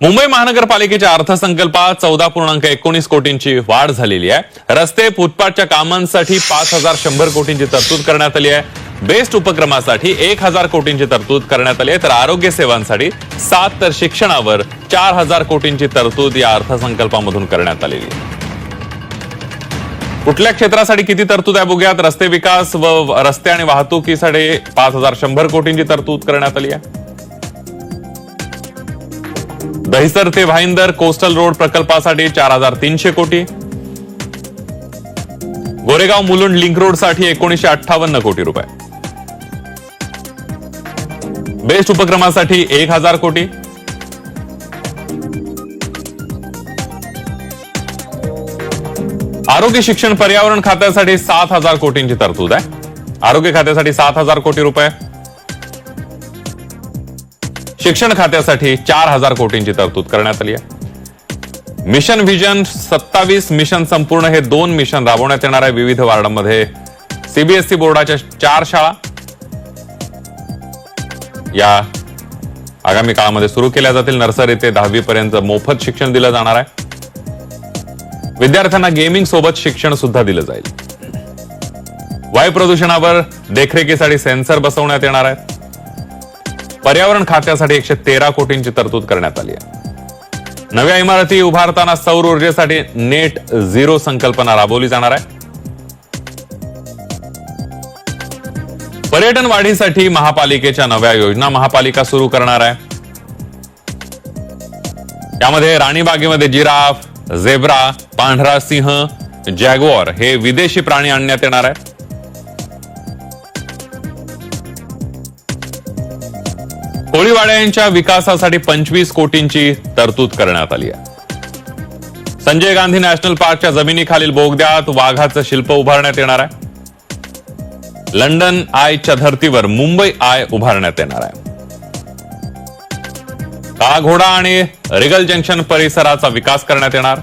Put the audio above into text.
मुंबई महानगरपालिकेच्या अर्थसंकल्पात चौदा पूर्णांक एकोणीस कोटींची वाढ झालेली आहे. रस्ते फुटपाथच्या कामांसाठी पाच हजार शंभर कोटींची तरतूद करण्यात आली आहे. बेस्ट उपक्रमासाठी एक हजार कोटींची तरतूद करण्यात आली आहे. तर आरोग्य सेवांसाठी सात तर शिक्षणावर चार हजार कोटींची तरतूद या अर्थसंकल्पामधून करण्यात आलेली आहे. कुठल्या क्षेत्रासाठी किती तरतूद आहे बघूयात. रस्ते विकास व रस्ते आणि वाहतुकीसाठी पाच हजार शंभर कोटींची तरतूद करण्यात आली आहे. दहिसर ते भाईंदर कोस्टल रोड प्रकल्पासाठी चार हजार तीनशे कोटी. गोरेगाव मुलुंड लिंक रोडसाठी एकोणीशे अठ्ठावन्न कोटी रुपये. बेस्ट उपक्रमासाठी एक हजार कोटी. आरोग्य शिक्षण पर्यावरण खात्यासाठी सात हजार कोटींची तरतूद आहे. आरोग्य खात्यासाठी सात हजार कोटी रुपये. शिक्षण खात्यासाठी चार हजार कोटींची तरतूद करण्यात आली आहे. मिशन व्हिजन सत्तावीस मिशन संपूर्ण हे दोन मिशन राबवण्यात येणार आहे विविध वार्डांमध्ये. सीबीएसई बोर्डाच्या चार शाळा या आगामी काळामध्ये सुरू केल्या जातील. नर्सरी ते दहावी पर्यंत मोफत शिक्षण दिलं जाणार आहे. विद्यार्थ्यांना गेमिंग सोबत शिक्षण सुद्धा दिलं जाईल. वायू प्रदूषणावर देखरेखीसाठी सेन्सर बसवण्यात येणार आहेत. पर्यावरण खात्यासाठी एकशे तेरा कोटींची तरतूद करण्यात आली आहे. नव्या इमारती उभारताना सौर ऊर्जेसाठी नेट झिरो संकल्पना राबवली जाणार आहे. पर्यटन वाढीसाठी महापालिकेच्या नव्या योजना महापालिका सुरू करणार आहे. यामध्ये राणीबागेमध्ये जिराफ झेब्रा पांढरा सिंह जॅगवॉर हे विदेशी प्राणी आणण्यात येणार आहे कोळीवाड्यांच्या विकासासाठी पंचवीस कोटींची तरतूद करण्यात आली आहे. संजय गांधी नॅशनल पार्कच्या जमिनीखालील बोगद्यात वाघाचं शिल्प उभारण्यात येणार आहे. लंडन आयच्या धर्तीवर मुंबई आय उभारण्यात येणार आहे. काळा घोडा आणि रिगल जंक्शन परिसराचा विकास करण्यात येणार.